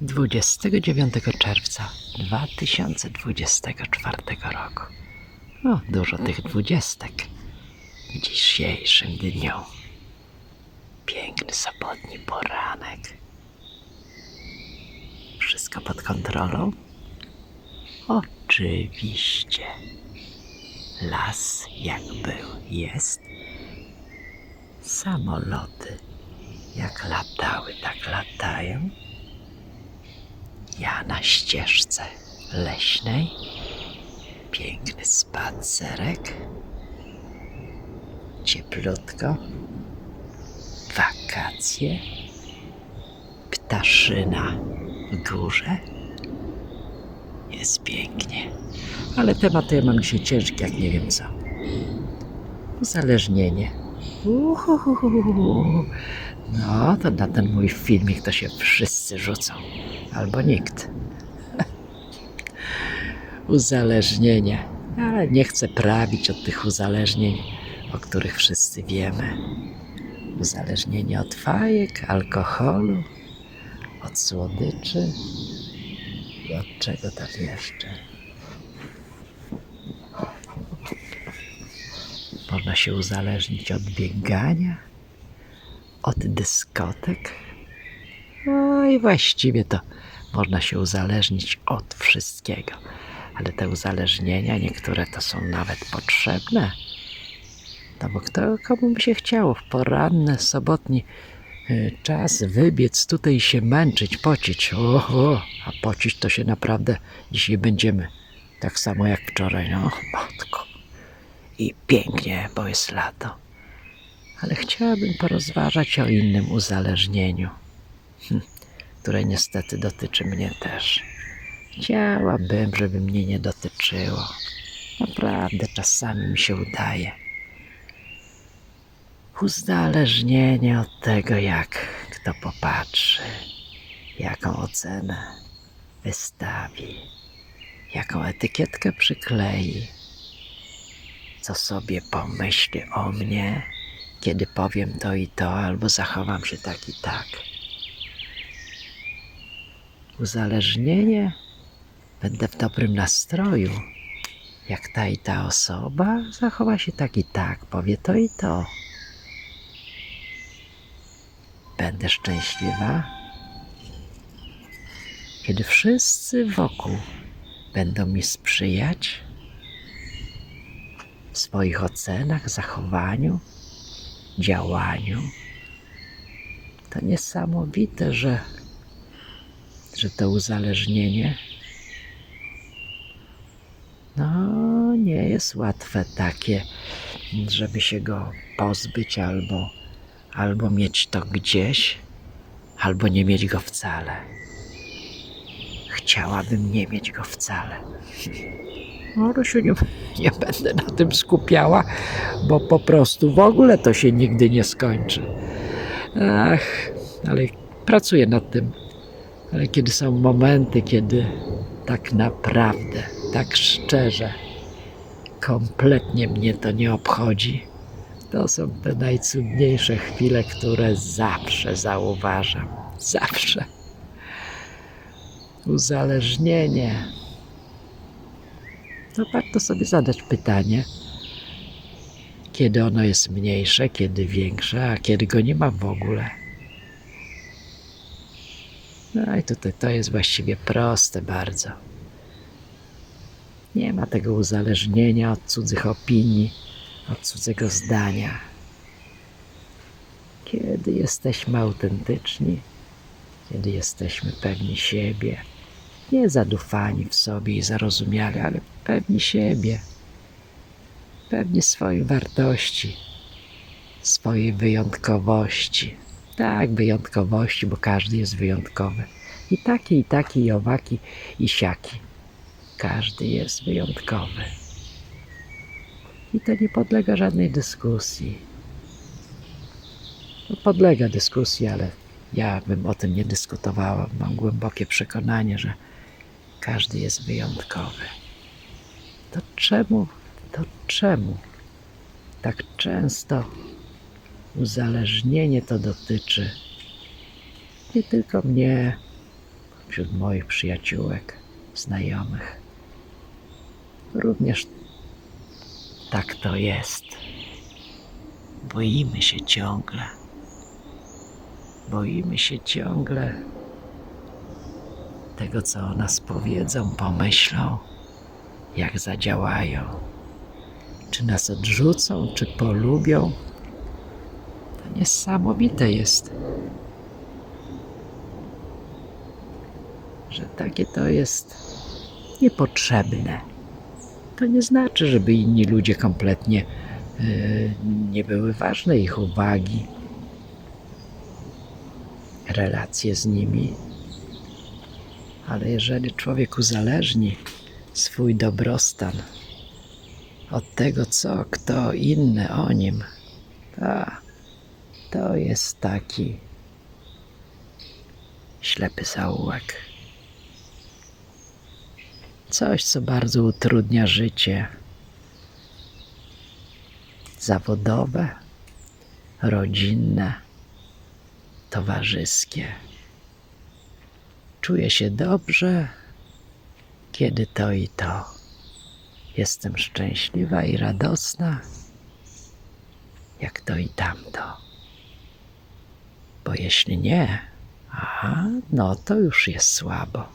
29 czerwca 2024 roku. O, dużo tych dwudziestek w dzisiejszym dniu. Piękny sobotni poranek. Wszystko pod kontrolą? Oczywiście. Las jak był, jest. Samoloty jak latały, tak latają. Ja na ścieżce leśnej. Piękny spacerek. Cieplutko. Wakacje. Ptaszyna w górze. Jest pięknie. Ale temat to ja mam dzisiaj ciężki, jak nie wiem co. Uzależnienie. Uhuhuhu. No, to na ten mój filmik to się wszyscy rzucą. Albo nikt. Uzależnienie. Ale nie chcę prawić od tych uzależnień, o których wszyscy wiemy. Uzależnienie od fajek, alkoholu, od słodyczy i od czego tam jeszcze. Można się uzależnić od biegania, od dyskotek. No i właściwie to można się uzależnić od wszystkiego. Ale te uzależnienia, niektóre to są nawet potrzebne. No bo kto, komu by się chciało w poranny, sobotni y, czas wybiec tutaj i się męczyć, pocić. Oho, a pocić to się naprawdę dzisiaj będziemy. Tak samo jak wczoraj. No, matko. I pięknie, bo jest lato. Ale chciałabym porozważać o innym uzależnieniu, hm, które niestety dotyczy mnie też. Chciałabym, żeby mnie nie dotyczyło. Naprawdę czasami mi się udaje. Uzależnienie od tego, jak kto popatrzy, jaką ocenę wystawi, jaką etykietkę przyklei, co sobie pomyśli o mnie, kiedy powiem to i to, albo zachowam się tak i tak. Uzależnienie będę w dobrym nastroju. Jak ta i ta osoba zachowa się tak i tak, powie to i to. Będę szczęśliwa, kiedy wszyscy wokół będą mi sprzyjać w swoich ocenach, zachowaniu, działaniu. To niesamowite, że, że to uzależnienie no, nie jest łatwe takie, żeby się go pozbyć albo, albo mieć to gdzieś, albo nie mieć go wcale. Chciałabym nie mieć go wcale. No, Rusiu, nie, nie będę na tym skupiała, bo po prostu w ogóle to się nigdy nie skończy. Ach, ale pracuję nad tym. Ale kiedy są momenty, kiedy tak naprawdę, tak szczerze, kompletnie mnie to nie obchodzi, to są te najcudniejsze chwile, które zawsze zauważam. Zawsze. Uzależnienie. To warto sobie zadać pytanie, kiedy ono jest mniejsze, kiedy większe, a kiedy go nie ma w ogóle. No i tutaj to jest właściwie proste bardzo. Nie ma tego uzależnienia od cudzych opinii, od cudzego zdania. Kiedy jesteśmy autentyczni, kiedy jesteśmy pewni siebie, nie zadufani w sobie i zarozumiali, ale pewni siebie, pewni swoich wartości, swojej wyjątkowości. Tak, wyjątkowości, bo każdy jest wyjątkowy. I taki, i taki, i owaki, i siaki. Każdy jest wyjątkowy. I to nie podlega żadnej dyskusji. No, podlega dyskusji, ale ja bym o tym nie dyskutowała. Mam głębokie przekonanie, że każdy jest wyjątkowy. To czemu, to czemu tak często uzależnienie to dotyczy nie tylko mnie, wśród moich przyjaciółek, znajomych. Również tak to jest. Boimy się ciągle. Boimy się ciągle tego, co o nas powiedzą, pomyślą, jak zadziałają. Czy nas odrzucą, czy polubią. To niesamowite jest, że takie to jest niepotrzebne. To nie znaczy, żeby inni ludzie kompletnie yy, nie były ważne ich uwagi, relacje z nimi. Ale jeżeli człowiek uzależni swój dobrostan od tego, co kto inny o nim, to, to jest taki ślepy zaułek. Coś, co bardzo utrudnia życie zawodowe, rodzinne, towarzyskie. Czuję się dobrze, kiedy to i to. Jestem szczęśliwa i radosna, jak to i tamto. Bo jeśli nie, aha, no to już jest słabo.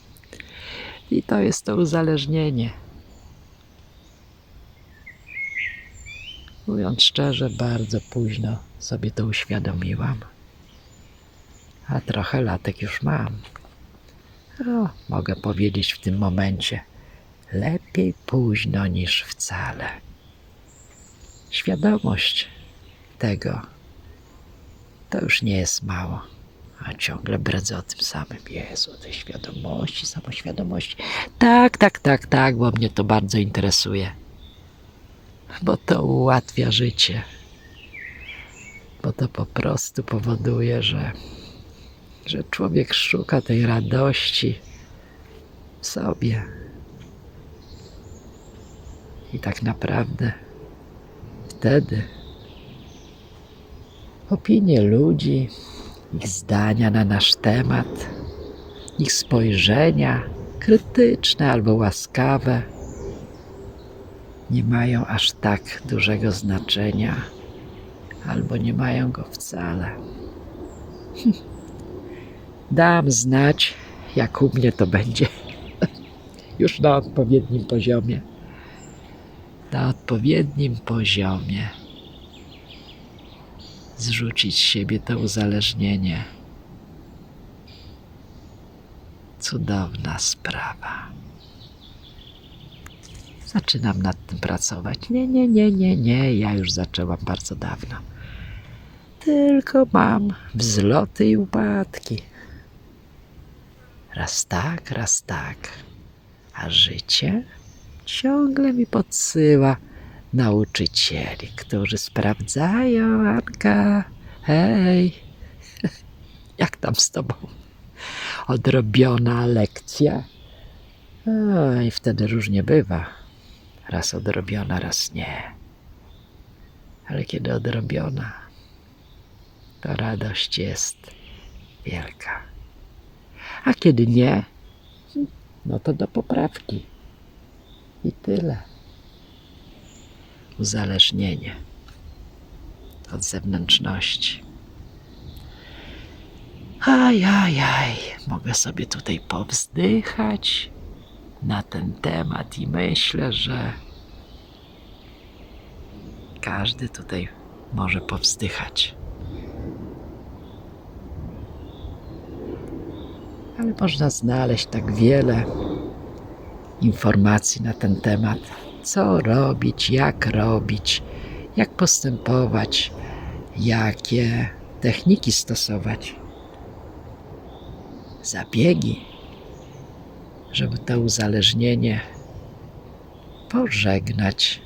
I to jest to uzależnienie. Mówiąc szczerze, bardzo późno sobie to uświadomiłam. A trochę latek już mam. O, mogę powiedzieć w tym momencie, lepiej późno niż wcale. Świadomość tego to już nie jest mało. A ciągle bredzę o tym samym. Jezu, tej świadomości, samoświadomości. Tak, tak, tak, tak, bo mnie to bardzo interesuje. Bo to ułatwia życie. Bo to po prostu powoduje, że, że człowiek szuka tej radości w sobie. I tak naprawdę wtedy opinie ludzi, ich zdania na nasz temat, ich spojrzenia, krytyczne albo łaskawe, nie mają aż tak dużego znaczenia, albo nie mają go wcale. Dam znać, jak u mnie to będzie, już na odpowiednim poziomie. Na odpowiednim poziomie zrzucić z siebie to uzależnienie. Cudowna sprawa. Zaczynam nad tym pracować. Nie, nie, nie, nie, nie. Ja już zaczęłam bardzo dawno. Tylko mam wzloty i upadki. Raz tak, raz tak. A życie ciągle mi podsyła nauczycieli, którzy sprawdzają, Anka, hej, jak tam z tobą? Odrobiona lekcja? O, I wtedy różnie bywa. Raz odrobiona, raz nie. Ale kiedy odrobiona, to radość jest wielka. A kiedy nie, no to do poprawki. I tyle uzależnienie od zewnętrzności. Ajajaj, mogę sobie tutaj powzdychać na ten temat i myślę, że każdy tutaj może powzdychać. Ale można znaleźć tak wiele informacji na ten temat. Co robić, jak robić, jak postępować, jakie techniki stosować, zabiegi, żeby to uzależnienie pożegnać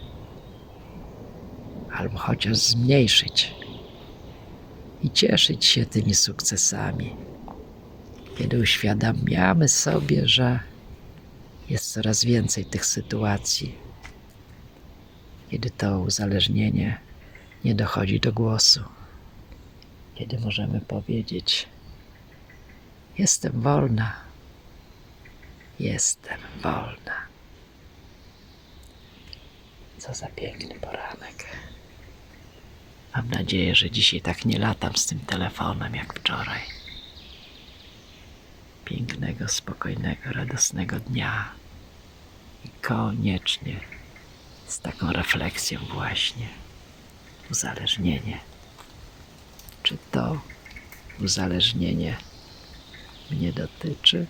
albo chociaż zmniejszyć i cieszyć się tymi sukcesami, kiedy uświadamiamy sobie, że jest coraz więcej tych sytuacji kiedy to uzależnienie nie dochodzi do głosu, kiedy możemy powiedzieć: Jestem wolna. Jestem wolna. Co za piękny poranek. Mam nadzieję, że dzisiaj tak nie latam z tym telefonem jak wczoraj. Pięknego, spokojnego, radosnego dnia. I koniecznie z taką refleksją właśnie. Uzależnienie. Czy to uzależnienie mnie dotyczy?